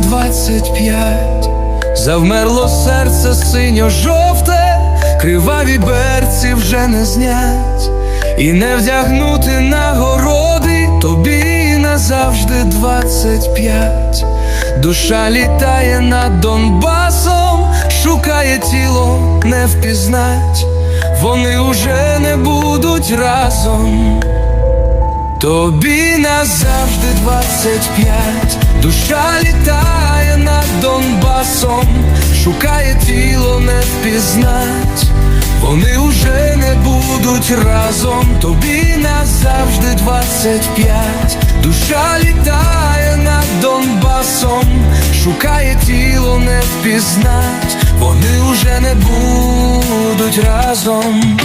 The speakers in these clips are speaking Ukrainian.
двадцять п'ять, завмерло серце синьо-жовте, криваві берці вже не знять, і не вдягнути нагороди тобі назавжди двадцять п'ять. Душа літає над Донбасом, шукає тіло, не впізнать, вони уже не будуть разом. Тобі назавжди двадцять п'ять, душа літає над Донбасом, шукає тіло, не впізнать, вони уже не будуть разом, тобі назавжди двадцять п'ять, душа літає над Донбасом, шукає тіло, не впізнать, вони уже не будуть разом.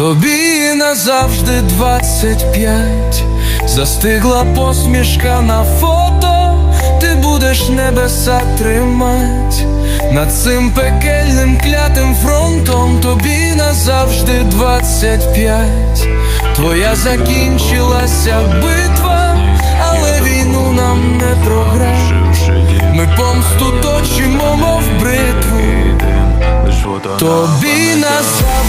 Тобі назавжди двадцять п'ять, застигла посмішка на фото, ти будеш небеса тримать. Над цим пекельним клятим фронтом, тобі назавжди двадцять п'ять, твоя закінчилася битва, але війну нам не програв. Ми помсту точимо, мов бритву. Тобі назавжди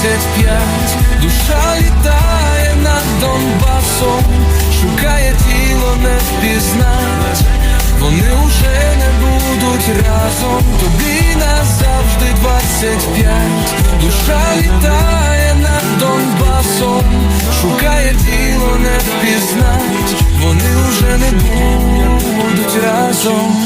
двадцять п'ять, душа літає над Донбасом, шукає тіло, не впізнать, вони уже не будуть разом, тобі назавжди двадцять п'ять, душа літає над Донбасом, шукає тіло, не впізнать, вони уже не будуть разом.